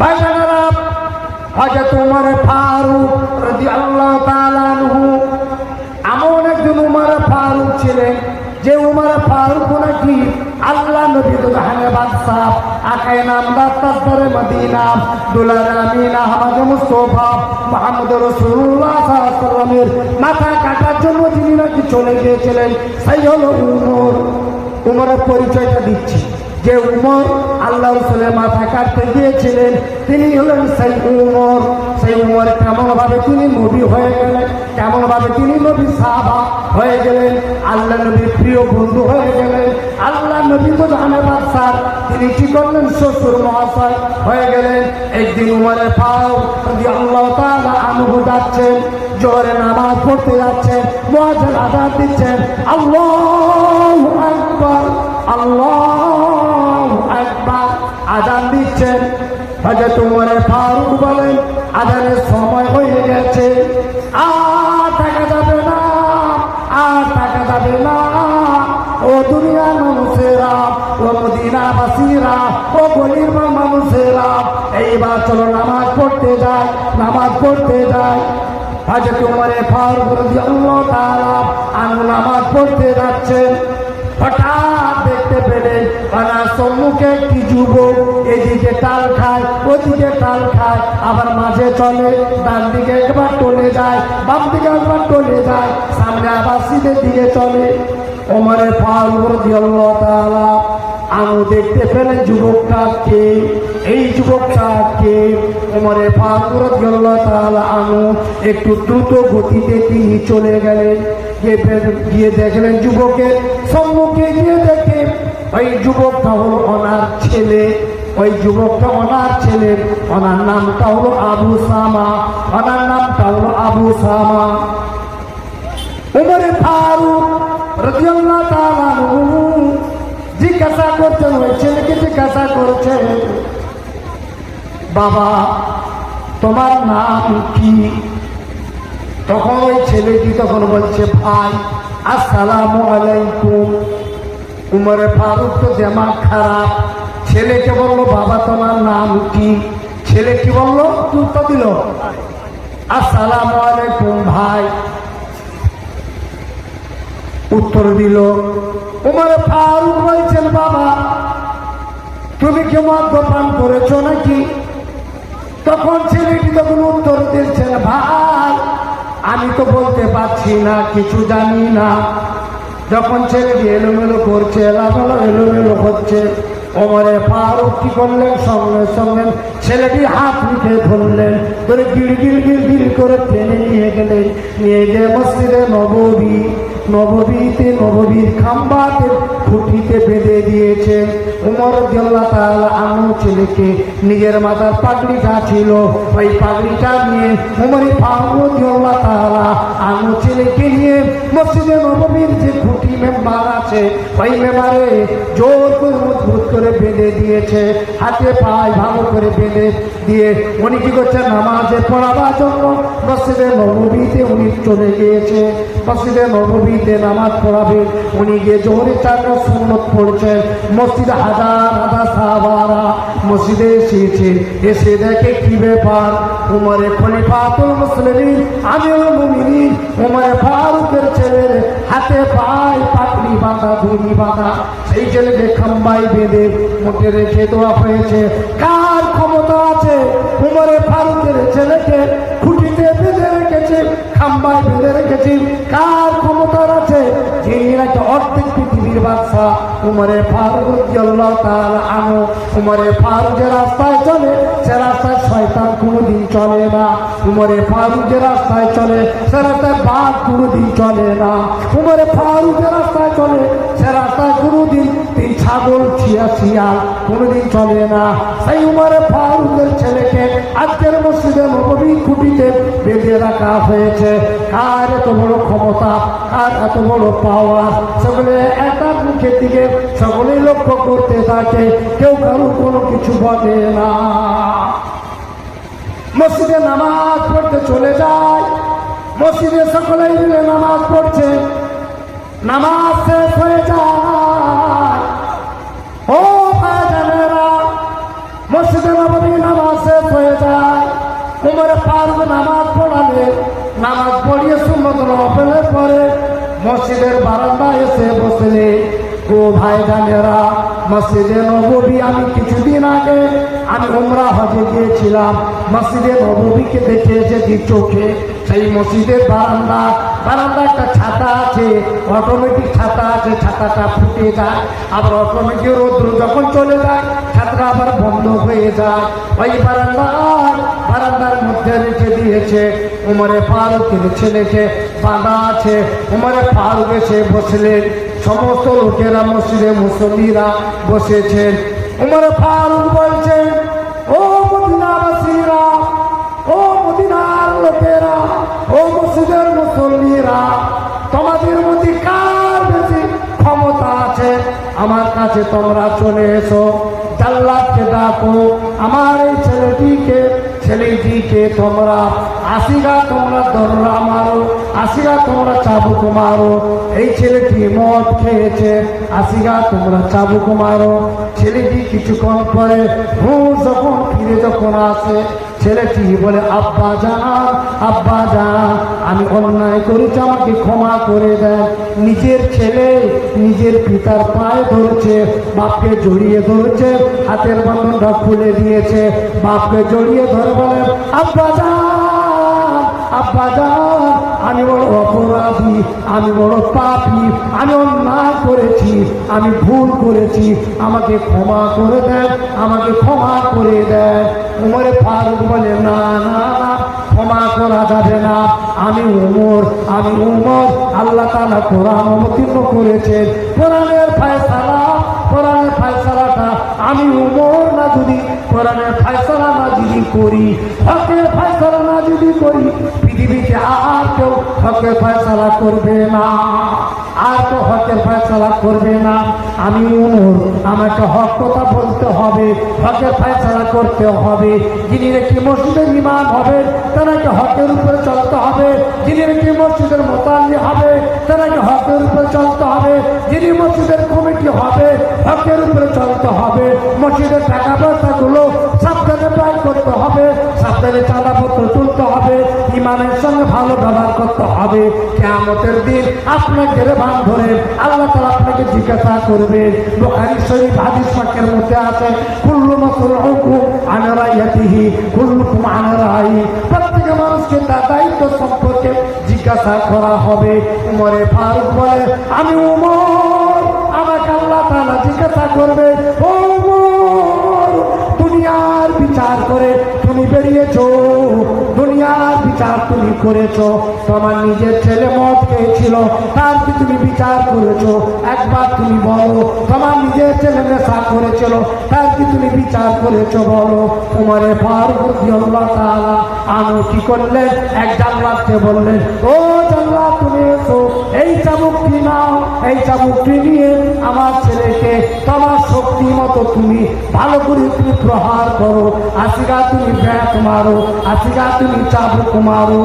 ভাইজানেরা হজরত উমর ফারুক রাদিয়াল্লাহু তাআলা আনহু এমন একজন উমর ফারুক ছিলেন যে উমর ফারুক নাকি আল্লাহ নবী তো জাহানে বাদশাহ, আকায় নাম দাস্তারে মদিনা দুলার আমিন, আহমদ মুস্তফা, মুহাম্মদ আলাইহি ওয়াসাল্লামের মাথা কাটার জন্য যিনি নাকি চলে গিয়েছিলেন, সেই হলো উমর। উমরের পরিচয়টা দিচ্ছি। যে উমর আল্লাহ রসুলের মাথা কাটতে গিয়েছিলেন, তিনি হলেন সেই উমর। সেই উমর কেমন ভাবে তিনি নবী হয়ে গেলেন কেমন ভাবে তিনি নবী সাহাবা হয়ে গেলেন, আল্লাহ নবীর প্রিয় বন্ধু হয়ে গেলেন, আল্লাহ নবী তো জাহানের বাদশাহ, তিনি কি করলেন? শ্বশুর মহাশয় হয়ে গেলেন। একদিন উমরে পাও যদি আল্লাহ তাআলা আনুভূ যাচ্ছেন জোরে নামাজ পড়তে যাচ্ছেন মহাজন আজাদ দিচ্ছেন, আল্লাহ আল্লাহ হজরত উমরে ফারুক বলেন, আজানের সময় হয়ে গেছে। আর টাকা যাবে না, আর টাকা যাবে না। ও দুনিয়ার মানুষেরা, ও মদিনাবাসীরা, ও গলির মানুষেরা, এইবার চলো নামাজ পড়তে যায় নামাজ পড়তে যায় হজরত উমরে ফারুক রাদিয়াল্লাহু তাআলা আনু নামাজ পড়তে যাচ্ছেন। দেখতে পেলেন ওনার সম্মুখে একটি যুবক এদিকে তাল খায়, ওদিকে তাল খায়, আবার মাঝে চলে ডান দিকে একবার টলে যায় বাম দিকে একবার টলে যায়, সামনে আবার সিধের দিকে চলে। ওমরে রাদিয়াল্লাহু তাআলা আনু দেখতে পেলেন যুবকটা কে এই যুবকটা কে ওমরে রাদিয়াল্লাহু তাআলা আনু একটু দ্রুত গতিতে তিনি চলে গেলেন। গিয়ে দেখলেন যুবকের সম্মুখে গিয়ে দেখে, ওই যুবকটা হলো ওনার ছেলে। ওই যুবকটা ওনার ছেলে। ওনার নামটা হলো আবু সামা। ওনার নামটা হলো আবু সামা। উমরে ফারুক রাদিয়াল্লাহু তাআলা জিজ্ঞাসা করছেন, ওই ছেলেকে জিজ্ঞাসা করছেন, বাবা, তোমার নাম কি? তখন ওই ছেলেটি তখন বলছে, ভাই, আসসালামু আলাইকুম। উমরে ফারুক তো দেমা খারাপ। ছেলেকে বলল, বাবা, তোমার নাম কি? ছেলে কি বলল উত্তর দিল। আসসালামু আলাইকুম, ভাই। উত্তর দিল, উমরে ফারুক বলছেন, বাবা, তুমি কি মদ্যপান করেছ নাকি? তখন ছেলেটি তখন উত্তর দিচ্ছেন, ভাই আমি তো বলতে পারছি না, কিছু জানি না। যখন ছেলেটি এলোমেলো করছে, এলোমেলো এলোমেলো হচ্ছে, ওমরে ফারুক কি করলেন সঙ্গে সঙ্গে ছেলেটি হাত মুখে ধরলেন, ধরে গিড় গিড় গিড় গিড় করে টেনে নিয়ে গেলেন, নিয়ে গিয়ে মসজিদে নববী নববীতে, নববীর খাম্বাতে খুঁটিতে বেঁধে দিয়েছে। উমর জল্লা তাআলা আনু ছেলেকে। নিজের মাথার পাগড়িটা ছিল। ওই পাগড়িটা নিয়ে উমরে ফারুক জল্লা তাআলা আনু ছেলেকে নিয়ে মসজিদে নববীর যে খুঁটি মেম্বার আছে, ওই মেম্বারে জোর করে, মজবুত করে বেঁধে দিয়েছে। হাতে পায়ে ভালো করে বেঁধে দিয়ে উনি কি করছে নামাজে পড়াবার জন্য মসজিদে নববীতে উনি চলে গিয়েছে। মসজিদে নববীতে নামাজ পড়াবেন উনি গিয়ে জোহরের চারটা সুন্নত পড়ছেন। মসজিদে হাজার হাজার সাহাবারা মসজিদে এসেছে। এসে দেখে কি ব্যাপার? উমরে খলিফাতুল মুসলিমিন, আমিরুল মুমিনিন, উমরে ফারুকের ছেলের হাতে পায় পাকড়ি বাঁধা ধুনি বাঁধা। সেই ছেলেকে খাম্বাই বেঁধে মুখে রেখে দেওয়া হয়েছে। কার ক্ষমতা আছে? উমরে ফারুকের ছেলেকে রেখেছে খাম্বায় বেঁধে রেখেছি। কার ক্ষমতার আছে? যে একটা অর্ধেক বাদশা উমরে ফারুক তাআলা আনো উমরে ফারুক যে রাস্তায় চলে, সে রাস্তায় শয়তান কোনোদিন চলে না। উমরে ফারুক যে রাস্তায় চলে, সে রাস্তায় বাঘ কোনোদিন চলে না। উমরে ফারুক যে রাস্তায় চলে, সে রাস্তায় কোনোদিন তিন ছাগল ছিয়া শিয়াল কোনোদিন চলে না। সেই উমরে ফারুকের ছেলেকে আজকের মসজিদে নবী খুঁটিতে বেঁধে রাখা হয়েছে। বড় ক্ষমতা, আর এত বড় পাওয়া সকলে একটা মুখের দিকে সকলেই লক্ষ্য করতে থাকে, কেউ কারও কোনো কিছু বলে না। মসজিদে নামাজ পড়তে চলে যায়, মসজিদে সকলেই মিলে নামাজ পড়ছে, নামাজ শেষ হয়ে যায়। ও ভাইরা মসজিদে নবমী নামাজ শেষ হয়ে যায়। কোমরে পারবে নামাজ পড়ালে, নামাজ পড়িয়ে সুন্দর মসজিদের বারান্দায় এসে বসলে ও ভাই জানেরা মসজিদে নবী আমি কিছুদিন আগে, আমি উমরা হজে গিয়েছিলাম। মসজিদে নবীকে দেখে এসেছি চোখে। সেই মসজিদের বারান্দা বারান্দা একটা ছাতা আছে অটোমেটিক ছাতা আছে, ছাতাটা ফুটে যায়। আবার অটোমেটিক রোদ্র যখন চলে যায়, ছাতাটা আবার বন্ধ হয়ে যায়। ওই বারান্দার বারান্দার মধ্যে রেখে দিয়েছে উমরে ফারুকের ছেলেকে। বাঁধা আছে। উমরে ফারুক এসে বসলেন। সমস্ত লোকেরা মসজিদে মুসল্লিরা বসেছেন। উমরে ফারুক বলছেন, ও মদিনাবাসীরা, ও মদিনার লোকেরা, ও মসজিদের মুসল্লিরা, তোমাদের মধ্যে কার বেশি ক্ষমতা আছে? আমার কাছে তোমরা চলে এসো। জাল্লাদকে ডাকো। আমার এই ছেলেটিকে ছেলেটিকে তোমরা আশিগা তোমরা দররা মারো আশিগা তোমরা চাবুক মারো। এই ছেলেটি মদ খেয়েছে আশিগা তোমরা চাবুক মারো। ছেলেটি কিছুক্ষণ পরে হুঁশ যখন ফিরে যখন আসে, ছেলেটি বলে, আব্বা জান আব্বা জান আমি অন্যায় করেছি, আমাকে ক্ষমা করে দেন। নিজের ছেলে নিজের পিতার পায়ে ধরেছে, বাপকে জড়িয়ে ধরেছে, হাতের বন্ধনটা খুলে দিয়েছে, বাপকে জড়িয়ে ধরে বলে, আব্বা জান আমি বড় অপরাধী, আমি বড় পাপি, আমি অন্যায় করেছি, আমি ভুল করেছি, আমাকে ক্ষমা করে দেন, আমাকে ক্ষমা করে দেন। উমরে ফারুক বলে না না, ক্ষমা করা যাবে না। আমি উমর আমি উমর, আল্লাহ তালা কোরআন অবতীর্ণ করেছেন। কোরআনের ফায়সালা, কোরআনের ফায়সালাটা আমি উমর না যদি, কোরআনের ফায়সালা না যদি করি, হকের ফায়সালা না যদি করি, পৃথিবীতে আর কেউ হকের ফায়সালা করবে না। আর তো হকের ফায়সালা করবে না। আমি উমর, আমাকে হক কথা বলতে হবে, হকের ফায়সালা করতে হবে। যিনি নাকি মসজিদের ইমাম হবে তারাকে হকের উপরে চলতে হবে। যিনি নাকি মসজিদের মোতাল্লি হবে তারাকে হকের উপরে চলতে হবে। যিনি মসজিদের কমিটি হবে, হকের উপরে চলতে হবে। মসজিদের টাকা পয়সাগুলো সাবধানে ব্যয় করতে হবে, সাবধানে চাঁদাপত্র তুলতে হবে, ইমানের সঙ্গে ভালো ব্যবহার করতে হবে। কেমতের দিন আপনাকে রেবান ধরে আল্লাহ তালা আপনাকে জিজ্ঞাসা করবে। বোখারি, শরীফ, হাদিস পাকের মধ্যে আছে, কুল্লু মসুর হুকুম আনারাইয়াতিহি, কুল্লুকুম আনারাই মানুষকে তার দায়িত্ব সম্পর্কে জিজ্ঞাসা করা হবে। মরে ফারুক বলে, আমি উমর, আমাকে আল্লাহ তারা জিজ্ঞাসা করবে, ও উমর, দুনিয়ার বিচার করে তুমি বেরিয়েছ, দুনিয়ার বিচার তুমি করেছ, তোমার নিজের ছেলে মদ খেয়েছিল, তার কি তুমি বিচার করেছ? একবার তুমি বলো, তোমার নিজের ছেলে নেশা করেছিল, তার কি তুমি বিচার করেছ বলো? তোমার ফারুক আল্লাহ তাআলা আনু কি করলেন? এক জাল্লাদকে বললেন, ও এই চাবুকটি নাও, এই চাবুকটি নিয়ে আমার ছেলেকে তোমার শক্তি মতো তুমি ভালো করে তুমি প্রহার করো। আসিগা তুমি ব্যাট মারো, আসিগা তুমি চাবুক মারো।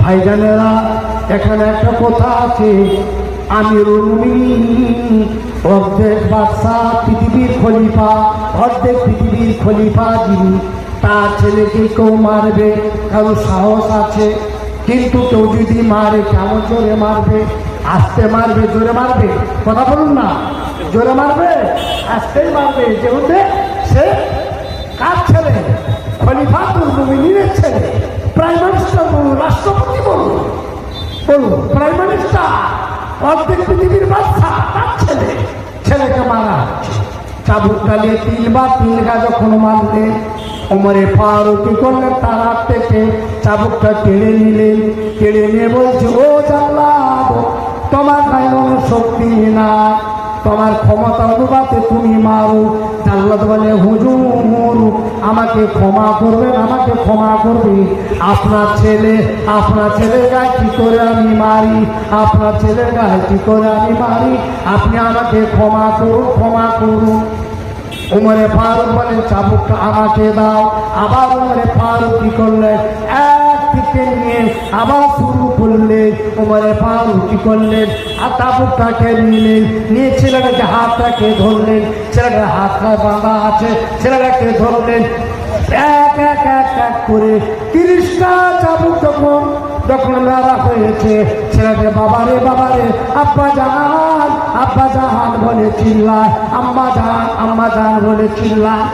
ভাইজানেরা, এখানে একটা কথা আছে আমি মুমিনিন, অর্ধেক বাদশাহ পৃথিবীর খলিফা, অর্ধেক পৃথিবীর খলিফা যিনি, তার ছেলেকে কেউ মারবে, কারও সাহস আছে? কিন্তু কেউ যদি মারে, কেমন জোরে মারবে? আস্তে মারবে, জোরে মারবে? কথা বলুন না। জোরে মারবে? আস্তেই মারবে। যেহেতু সে কার ছেলে? খলিফাতুল মুমিনিনের ছেলে। প্রাইম মিনিস্টার বলুন, রাষ্ট্রপতি বলুন। বলুন, প্রাইম মিনিস্টার, অর্ধেক পৃথিবীর বাচ্চা তার ছেলে? ছেলেকে মারা হচ্ছে। চাবুক কালিয়ে তিনবার তিন গা যখন মারলে ওমরে ফারুক করলেন তার হাত থেকে চাবুকটা কেড়ে নিলেন কেড়ে নিয়ে বলছে, ও জাল্লাদ তোমার কোনো শক্তি না। তোমার ক্ষমতা অনুপাতে তুমি মারো। জাল্লাদ বলে, হুজুর আমাকে ক্ষমা করবেন, আমাকে ক্ষমা করবে। আপনার ছেলে, আপনার ছেলের গায়ে কি করে আমি মারি? আপনার ছেলের গায়ে কি করে আমি মারি? আপনি আমাকে ক্ষমা করুন ক্ষমা করুন। উমরে ফারুক বলেন চাবুকটা আমাকে দাও। আবার উমরে ফারুক কি করলেন এক থেকে নিয়ে আবার শুরু করলেন উমরে ফারুক কি করলেন আর চাবুকটাকে নিলেন নিয়ে ছেলেটাকে হাতটাকে ধরলেন? ছেলেটার হাতটা বাঁধা আছে, ছেলেটাকে ধরলেন। এক এক এক এক করে তিরিশটা চাবুক যখন যখন মেলা হয়েছে ছেলেকে বাবারে বাবারে, আব্বা জাহান আব্বা জাহান বলে চিল্লায়, আম্মা জাহান আম্মা জাহান বলে চিল্লায়।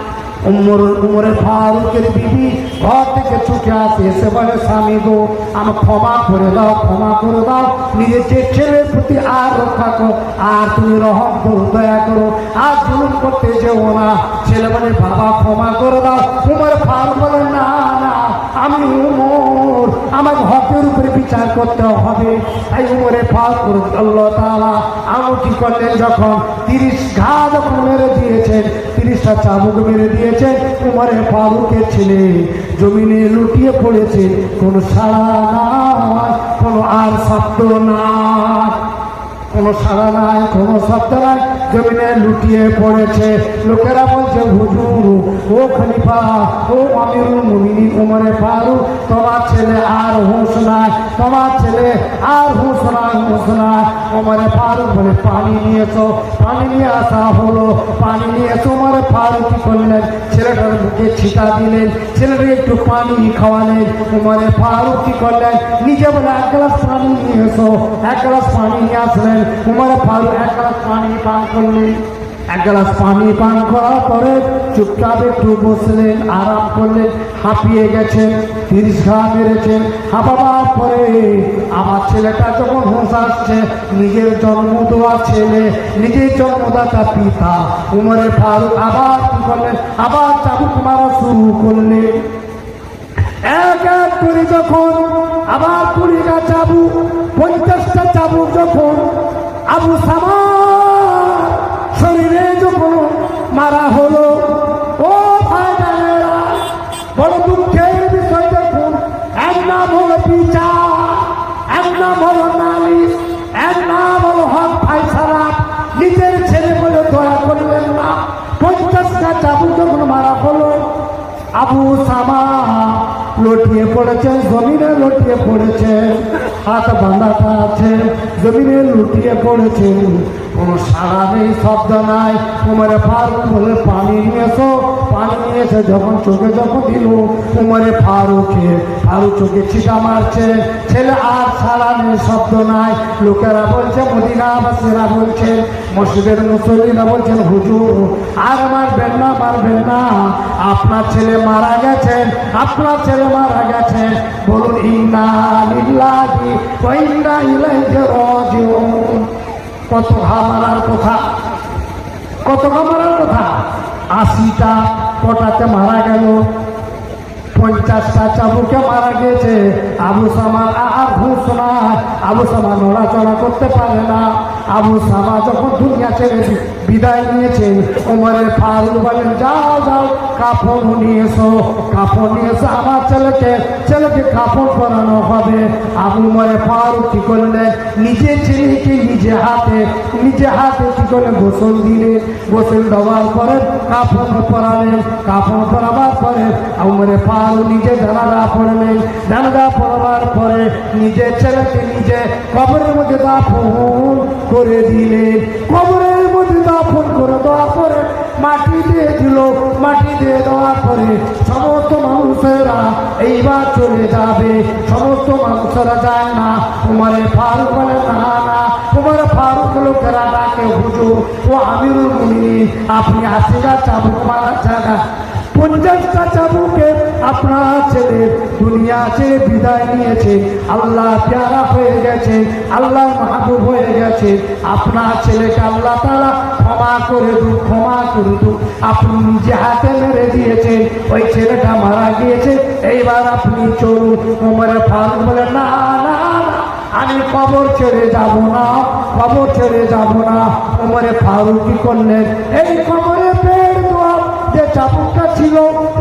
উমর, উমরে ফারুকের বিবি ঘর থেকে ছুটে আসে। এসে বলে, স্বামী গো আমি ক্ষমা করে দাও, ক্ষমা করে দাও। নিজের যে ছেলের প্রতি আর রক্ষা করো। আর তুমি রহম করো, দয়া করো। আর জুলুম করতে যেও না। ছেলে বলে, বাবা, ক্ষমা করে দাও। উমর, ফারুক বলে, না না, আমি উমর। আমার হকের উপরে বিচার করতে হবে। তাই উমরে ফারুক আল্লাহ আমু কি করলেন যখন তিরিশ ঘা যখন মেরে দিয়েছেন তিরিশটা চাবুক মেরে দিয়েছে উমরে ফারুকের ছেলে। জমিনে লুটিয়ে পড়েছে, কোনো সাড়া নাই, কোনো আর শব্দ না কোনো সাড়া নাই, কোনো শব্দ নাই। জমিনে লুটিয়ে পড়েছে। লোকেরা বলছে, হুজুর, ও খলিফা, ও আমিরুল মুমিনিন উমরে ফারুক, তোমার ছেলে আর হুঁশ নাই, তোমার ছেলে আর হুঁশ নাই হুঁশ নাই। উমরে ফারুক বলে, পানি নিয়েছো, পানি নিয়ে আসা হলো, পানি নিয়ে এসে উমরে ফারুক করলেন? ছেলেটার মুখে ছিটা দিলেন ছেলেটাকে একটু পানি খাওয়ালেন। উমরে ফারুক কি করলেন? নিজে বলে, এক গ্লাস পানি নিয়ে এসো, এক গ্লাস পানি নিয়ে আসলেন। উমর ফারুক এক গ্লাস পানি পান করলেন এক গ্লাস পানি পান করার পরে চুপচাপ একটু বসলেন, আরাম করলেন, হাঁপিয়ে গেছেন, তিরিশ ঘা মেরেছেন। হাঁপাবার পরে আমার ছেলেটা যখন হোঁশ আসছে, নিজের জন্ম দেওয়া ছেলে, নিজের জন্মদাতা পিতা, উমরে ফারুক আবার কি করলেন? আবার চাবুক মারা শুরু করলেন। এক এক করে যখন আবার কুড়িটা চাবুক, পঞ্চাশটা চাবুক যখন আবু সামার মারা হলো। আবু সামা লটিয়ে পড়েছে, জমিনে লটিয়ে পড়েছে, হাত বাঁধাটা আছে, জমিনে লুটিয়ে পড়েছে। কোনো সারা নেই শব্দ নাই। উমরে ফারুক বলে, পানি নিয়েছো? পানি নিয়েছে যখন চোখে যখন দিল, উমরে ফারুকে ফারুক চোখে ছিটা মারছে। ছেলে, আর সারা নেই শব্দ নাই। লোকেরা বলছে মদিনাবাসীরা বলছে, মসজিদের মুসল্লিরা বলছেন, হুজুর, আর মারবেন না মারবেন না। আপনার ছেলে মারা গেছেন আপনার ছেলে মারা গেছেন বলুন, ইন্না ইন্না ইলাইহি রাজিউন। কত ঘা মারার কথা? কত ঘা মারার কথা? আশিটা পটাতে মারা গেল। পঞ্চাশটা চাবুকে মারা গেছে আবু সামান আর ঘুষ না। আবু সামান নড়াচড়া করতে পারে না। আবু সামা যখন দুনিয়া ছেড়ে বিদায় নিয়েছে ওমরের ফারুক বলেন, যাও যাও কাপড় নিয়ে এসো কাপড় এসো, আমার ছেলেকে ছেলেকে কাপড় পরানো হবে। আবু মরে ফারুক কি করলেন? নিজের ছেলেকে নিজে হাতে নিজে হাতে কি করলেন গোসল দিলেন? গোসল দেওয়ার পরে কাপড় পরালেন। কাপড় পরাবার পরে উমরে ফারুক নিজে জানাজা পড়লেন। জানাজা পড়াবার পরে নিজের ছেলেকে নিজে কবরের মধ্যে দাফন করে দিলেন কবরের মধ্যে দাফন করে দেওয়ার পরে মাটি দিয়ে দিল মাটি দিয়ে দেওয়ার পরে সমস্ত মানুষেরা এইবার চলে যাবে, সমস্ত মানুষেরা যায় না। উমরে ফারুক বলে, না না, উমরে ফারুক লোকেরা ডাকে, হুজুর, ও আমিরুল মুমিনিন, আপনি আশিটা চাবুক মারা জায়গা পঞ্চাশটা চাবুকে আপনার ছেলে দুনিয়া ছেড়ে বিদায় নিয়েছে। আল্লাহ প্যারা হয়ে গেছে, আল্লাহ মাহবুব হয়ে গেছে। আপনার ছেলেকে আল্লাহ তারা ক্ষমা করে দু ক্ষমা করে দু আপনি নিজে হাতে মেরে দিয়েছেন, ওই ছেলেটা মারা গিয়েছে। এইবার আপনি চলুন, উমরে ফারুক বলে না না, আমি কবর ছেড়ে যাব না, কবর ছেড়ে যাব না। উমরে ফারুক কি করলেন? এই কবরে চাবুকটা ছিল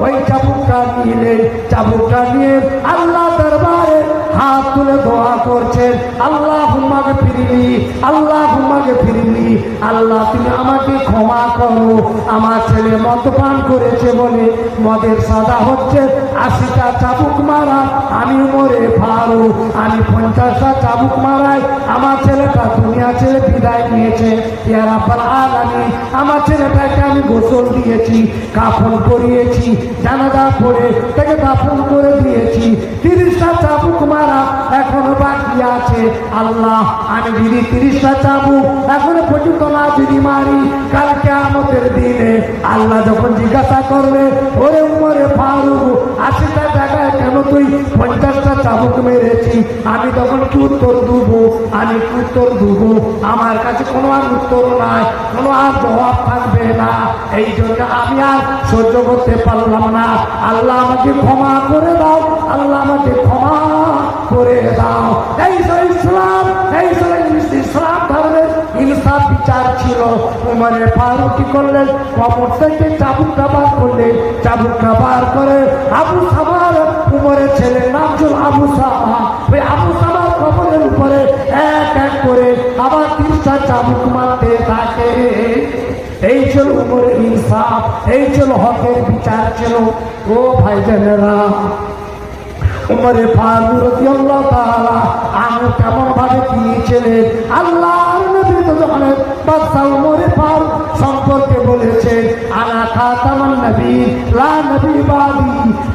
ওই চাবুকটা নিয়ে চাবুকটা নিয়ে আল্লাহ দরবারে হাত তুলে দোয়া করছেন। আল্লাহ হুম্মাকে ফিরিলি আল্লাহ হুম্মাকে ফিরিলি। আল্লাহ, তুমি আমাকে ক্ষমা করো। আমার ছেলে মদ্যপান করেছে বলে মদের সাদা হচ্ছে। আশিটা চাবুক মারা, আমি মরে ফারু আমি পঞ্চাশটা চাবুক মারাই আমার ছেলেটা দুনিয়া ছেলে বিদায় নিয়েছে। ইয়ার আব্বাল আগামী আমার ছেলেটাকে আমি গোসল দিয়েছি, কাফন করিয়েছি জানাজা করে তাকে দাফন করে দিয়েছি। তিরিশটা চাবুক মারা এখনও বাকি আছে। আল্লাহ আমি যদি তিরিশটা চাবুক এখনও পর্যন্ত না যদি মারি। কালকে আমাদের দিনে আল্লাহ যখন জিজ্ঞাসা করবে, ওরে উমরে ফারুক, আশিটা জায়গায় কেন তুই পঞ্চাশটা চাবুক মেরেছি আমি তখন কি উত্তর দেবো? আমি কি উত্তর দেবো? আমার কাছে কোনো আর উত্তর নাই, কোনো আর জবাব থাকবে না। এই জন্য আমি আর সহ্য করতে পারলাম না। আল্লাহ আমাকে ক্ষমা করে দাও, আল্লাহ আমাকে ক্ষমা করে দাও। এই ইসলাম এই ইসলাম ধর্মের ইনসাফ বিচার ছিল। উমরে ফারুক করলেন কবর থেকে চাবুক বার করলেন, চাবুক বার করে আবু সামার উমরের ছেলে নাম ছিল আবু সামা। ওই আবু সামার কবরের উপরে এক এক করে আবার তিনটা চাবুক মারতে থাকে। এই ছিল উমরের ইনসাফ, এই ছিল হকের বিচার ছিল। ও ভাই জানেরা উমরে ফারুক রাদিয়াল্লাহু তাআলা আমি কেমন ভাবে দিয়েছিলেন আল্লাহর নবী তো যখন বাদশা উমরে ফারুক সম্পর্কে বলেছেন আনা খাতামান নবী, লা নবী বাদি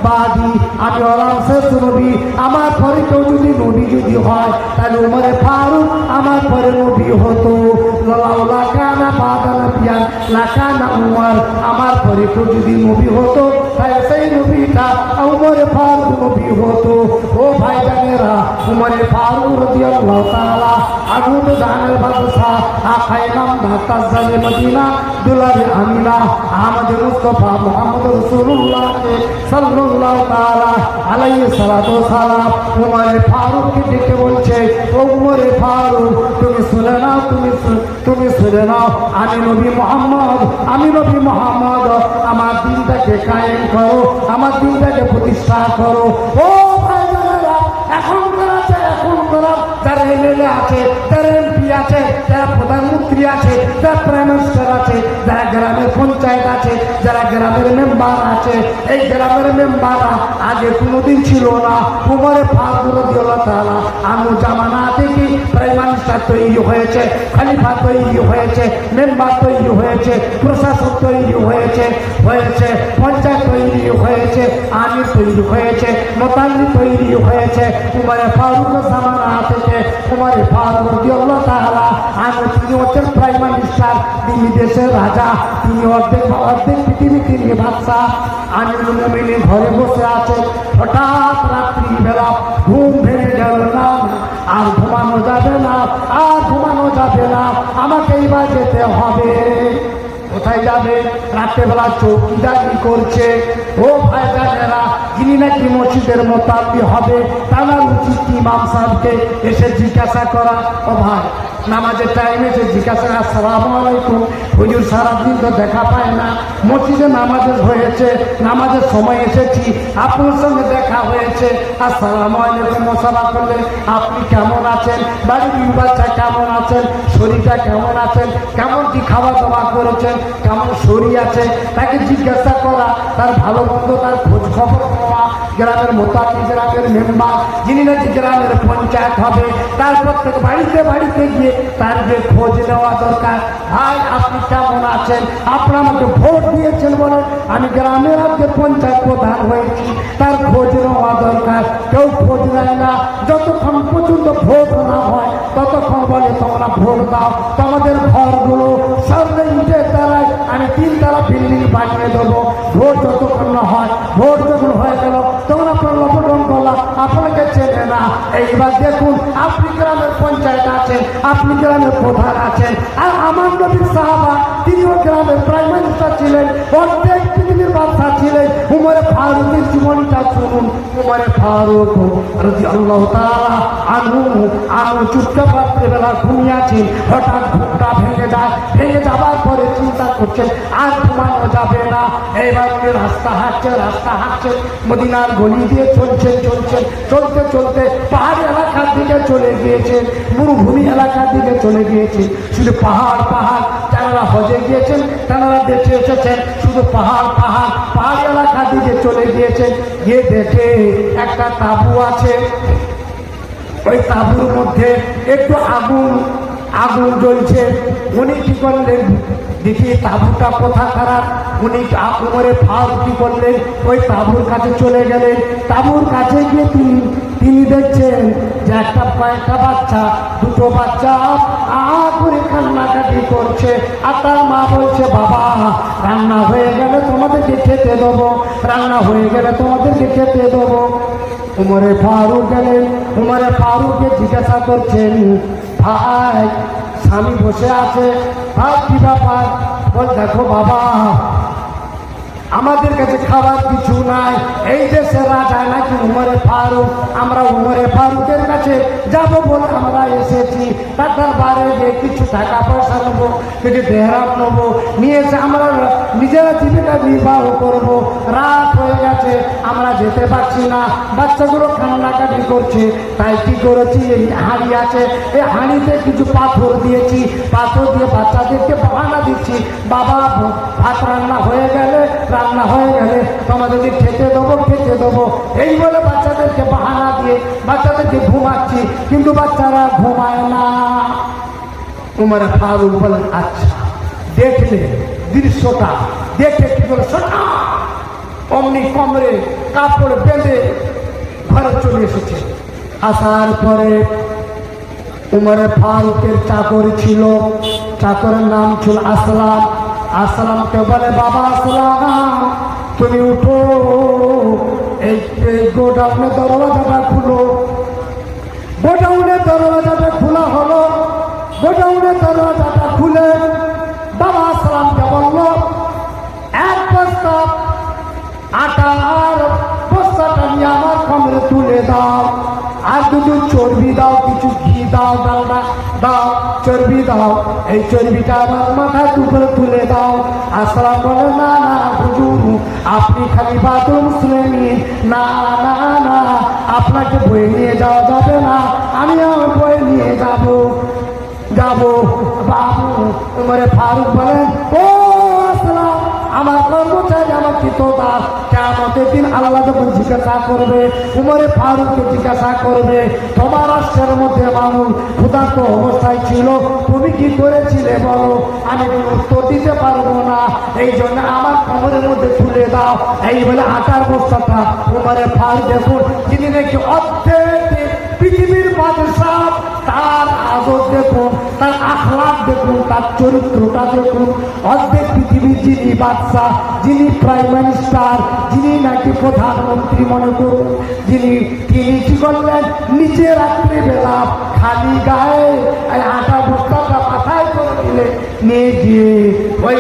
বাদি, আমি ওরাম শেষ নবী, আমার পরে কেউ যদি নবী যদি হয়, তাহলে উমরে ফারুক আমার পরে নবী হতো। লাউলা কানা বাদা নবিয়ান লাকানা উমর, আমার পরে কেউ যদি নবী হতো কে ডেকে বলছে, ও ফারুক, তুমি শুনে নাও, তুমি তুমি শুনে নাও, আমি নবী মোহাম্মদ, আমি নবী মোহাম্মদ, আমার দিনটাকে কায়েম করো, আমার দিনটাকে প্রতিষ্ঠা করো। ও ভাই এখন করা আছে, এখন করা যারা এমএলএ আছে আছে, যারা প্রধানমন্ত্রী আছে, যারা প্রাইম মিনিস্টার আছে, যারা গ্রামের পঞ্চায়েত আছে, যারা গ্রামের মেম্বার আছে, এই গ্রামের মেম্বাররা আগে কোনোদিন ছিল না। উমরে ফারুক তাআলা আনু জামানা থেকে প্রাইম মিনিস্টার তৈরি হয়েছে, খলিফা তৈরি হয়েছে মেম্বার তৈরি হয়েছে, প্রশাসক তৈরি হয়েছে হয়েছে, পঞ্চায়েত তৈরি হয়েছে, আমির তৈরি হয়েছে মোতাল্লি তৈরি হয়েছে উমরে ফারুক জামানা উমরে ফারুক রাদিয়াল্লাহু তাআলা আমি তিনি হচ্ছেন প্রাইম মিনিস্টার তিনি দেশের রাজা, তিনি অর্ধেক অর্ধেক পৃথিবী তিনি বাদশাহ আমি মিলে ঘরে বসে আছে, হঠাৎ রাত্রি বেলা ঘুম ভেঙে গেল না। আর ঘুমানো যাবে না, আর ঘুমানো যাবে না। আমাকে এইবার যেতে হবে। কোথায় যাবে? রাত্রেবেলা চৌকিদারি করছে। ও ভাই জানেরা যিনি নাকি মসজিদের মোতাব্বি হবে, তার উচিত ইমাম সাহেবকে এসে জিজ্ঞাসা করা? ও ভাই, নামাজের টাইম এসে জিজ্ঞাসা আসসালাম আলাইকুম। হুজুর সারাদিন তো দেখা পায় না। মসজিদে নামাজের হয়েছে, নামাজের সময় এসেছি, আপনার সঙ্গে দেখা হয়েছে। আসসালাম আলাইকুম মশালা করলে আপনি কেমন আছেন? বাড়ির বাচ্চা কেমন আছেন? শরীরটা কেমন আছেন? কেমন কি খাওয়া দাওয়া করেছেন কেমন শরীর আছে? তাকে জিজ্ঞাসা করা, তার ভালো মন্দ, তার খোঁজ খবর নেওয়া, গ্রামের মোতাবি গ্রামের মেম্বার, যিনি নাকি গ্রামের পঞ্চায়েত হবে তারপর থেকে বাড়িতে বাড়িতে গিয়ে তার যে খোঁজ নেওয়া দরকার, ভাই, আপনি কেমন আছেন? আপনি আমাকে ভোট দিয়েছেন বলে আমি গ্রামের আজকে পঞ্চায়েত প্রধান হয়েছি। তার খোঁজ নেওয়া দরকার। কেউ খোঁজ নেয় না। যতক্ষণ পর্যন্ত ভোট না হয়, ততক্ষণ বলে, তোমরা ভোট দাও। তোমাদের ঘরগুলো সামনে ইটের দ্বারায় আমি তিন তারা বিল্ডিং বানিয়ে দেবো। ভোট যতক্ষণ না হয়, ভোট যখন হয়ে গেল, তখন আপনার লপটন করলাম। আপনাকে চেনে না। এইবার দেখুন, আপনি গ্রামের পঞ্চায়েত আছেন, আপনি গ্রামের প্রধান আছেন, আর আমার নবীর সাহাবা, তিনিও গ্রামের প্রাইম মিনিস্টার ছিলেন, অর্ধেক পৃথিবীর বাদশা ছিলেন। উমরে ফারুকের জীবনটা শুনুন, উমরে ফারুক রাজি আল্লাহ তাআলা আনহু আনু চুপচাপ রাত্রেবেলা ঘুমিয়ে হঠাৎ ঘুমটা ভেঙে যায় ভেঙে যাবার পরে চিন্তা করছেন, আর ঘুমানো যাবে না। এইবার রাস্তা হাঁটছে রাস্তা হাঁটছে, মদিনার গলি দিয়ে চলছেন চলছেন, চলতে চলতে পাহাড়ি এলাকার দিকে চলে গিয়েছেন, মরুভূমি এলাকার দিকে চলে গিয়েছে শুধু পাহাড় পাহাড় যারা হজে গিয়েছেন, তারা দেখে এসেছেন। শুধু পাহাড় পাহাড়, পাহাড়ি এলাকার দিকে চলে গিয়েছেন। গিয়ে দেখে একটা তাবু আছে। ওই তাঁবুর মধ্যে একটু আগুন আগুন জ্বলছে। উনি কি করলেন? দেখি তাঁবুটা কোথা খারাপ উনি উমরে ফার কি করলেন? ওই তাঁবুর কাছে চলে গেলেন। তাঁবুর কাছে গিয়ে তিনি তিনি দেখছেন যে একটা কয়েকটা বাচ্চা, দুটো বাচ্চা আ করে কান্নাকাটি করছে। আর তার মা বলছে, বাবা, রান্না হয়ে গেলে তোমাদেরকে খেতে দেবো। রান্না হয়ে গেলে তোমাদেরকে খেতে দেবো। উমরে ফারুক গেলেন। উমরে ফারুককে জিজ্ঞাসা করছেন, ভাই স্বামী বসে আছে। আর কি ব্যাপার বল, দেখো বাবা, আমাদের কাছে খাবার কিছু নাই। এই দেশের রাজা নাকি উমরে ফারুক, আমরা উমরে ফারুকের কাছে যাব বলে আমরা এসেছি। তার বারে যে কিছু টাকা পয়সা নেব কিছু দেহরাম নেব, নিয়ে এসে আমরা নিজেরা জীবিকা নির্বাহ করব। রাত হয়ে গেছে, আমরা যেতে পারছি না। বাচ্চাগুলো কান্নাকাটি করছে। তাই কি করেছি? এই হাঁড়ি আছে। এই হাঁড়িতে কিছু পাথর দিয়েছি। পাথর দিয়ে বাচ্চাদেরকে বাহানা দিচ্ছি। বাবা, ভাত রান্না হয়ে গেলে, রান্না হয়ে গেলে তোমাদেরকে খেতে দেবো খেতে দেবো। এই বলে বাচ্চাদেরকে বাহানা দিয়ে বাচ্চাদেরকে ঘুমাচ্ছি। কিন্তু বাচ্চারা ঘুমায় না। উমার ফারুক বলেন আচ্ছা। দেখলে দৃশ্যটা, দেখে কি করে শোনা। অমনি কমরে কাপড় বেঁধে ঘরে চলে এসেছে। আসার পরে উমরে ফারুকের চাকর ছিল। চাকরের নাম ছিল আসলাম। আসলামকে বলে, বাবা আসলাম, তুমি উঠো। এই গোডাউনের দরওয়াজাটা খুলো। গোডাউনের দরওয়াজাটা খোলা হলো। গোডাউনের দরওয়াজাটা খুলে বাবা আসলামকে বলল, এক বস্তা আটা আর বস্তাটা নিয়ে আমার কমরে তুলে দাও। আর দুটো চর্বি দাও, কিছু ঘি দাও, ডালডা দাও, চর্বি দাও। এই চর্বিটা আমার মাথায় উপরে তুলে দাও। আসলাম বলে, না না, হুজুর, আপনি খালি বাথরুম শ্রেণি না না না, আপনাকে বয়ে নিয়ে যাওয়া যাবে না আমি আমার বয়ে নিয়ে যাব। বাবু উমরে ফারুক বলেন ও আসলাম আমার কর্মচারী আমার কৃতদাস কেমতের দিন আল্লাহ যখন জিজ্ঞাসা করবে উমরে ফারুককে জিজ্ঞাসা করবে, তোমার রাষ্ট্রের মধ্যে মানুষ ক্ষুধার্ত অবস্থায় ছিল, তুমি কি করেছিলে বলো? আমি উত্তর দিতে পারব না। এই জন্য আমার কমরের মধ্যে তুলে দাও। এই বলে আটার বস্তাটা উমরে ফারুক দেখুন, যিনি নাকি অর্ধেক পৃথিবীর বাদশাহ। তার আদর দেখুন, তার আখলাপ দেখুন, তার চরিত্রটা দেখুন। অর্ধেক পৃথিবীর যিনি বাদশাহ, যিনি প্রাইম মিনিস্টার, যিনি নাকি প্রধানমন্ত্রী মনে করুন, যিনি তিনি কি করলেন? নিচে রাত্রিবেলা খালি গায়ে আটা করে দিলে নিয়ে গিয়ে ওই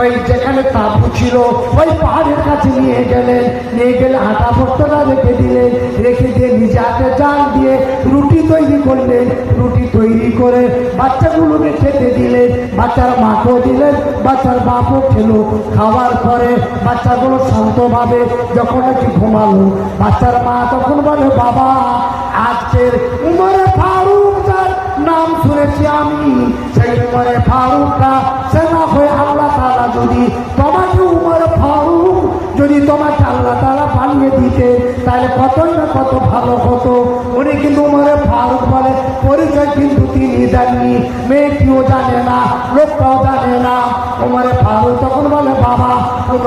ওই যেখানে তাবু ছিল, ওই পাহাড়ের কাছে নিয়ে গেলেন। নিয়ে গেলে আটা বস্তাটা রেখে দিলেন। রেখে দিয়ে নিজে হাতে জাল দিয়ে রুটি তৈরি করলেন। রুটি তৈরি করে বাচ্চাগুলোকে খেতে দিলেন। বাচ্চার মাকেও দিলেন, বাচ্চার বাপও খেলো। খাওয়ার পরে বাচ্চাগুলো শান্তভাবে যখন ঘুমালো, বাচ্চার মা তখন বলে, বাবা, আজকের উমরে নাম আমি, সেই উমরে ফারুকরা সেনা হয়ে আল্লাহ তালা যদি তোমাকে উমর ফারুক যদি তোমাকে আল্লাহ তালা বানিয়ে দিতে তাহলে কতই না কত ভালো হতো। উনি কিন্তু উমরে ফারুক বলে পরিচয় কিন্তু তিনি দেননি। মেয়েটিও জানে না, লোকটাও জানে না। উমরে ফারুক তখন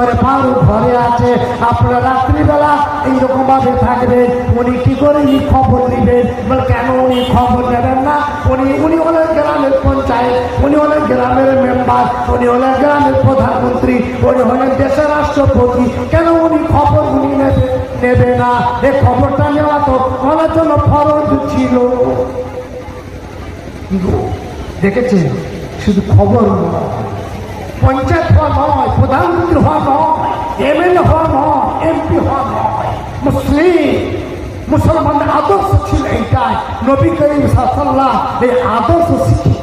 উমরে ফারুক ঘরে আছে। আপনার রাত্রিবেলা এইরকম ভাবে থাকবেন। উনি কি করে উনি খবর নেবেন? কেন উনি খবর নেবেন না? উনি উনি হলেন গ্রামের পঞ্চায়েত, উনি হলেন গ্রামের মেম্বার, উনি হলেন গ্রামের প্রধানমন্ত্রী, উনি হলেন দেশের রাষ্ট্রপতি। কেন উনি খবর উনি নেবে নেবে না? এই খবরটা নেওয়া তো ওনার জন্য ফরজ ছিল। দেখেছেন? শুধু খবর পঞ্চায়েত হওয়া নয় প্রধানমন্ত্রী হওয়া নয়, এমএলএ হওয়া নয়, এমপি হওয়া নয়। মুসলিম, মুসলমানদের আদর্শ ছিল এইটাই। নবী করিম সাল্লাহ এই আদর্শ শিখিয়ে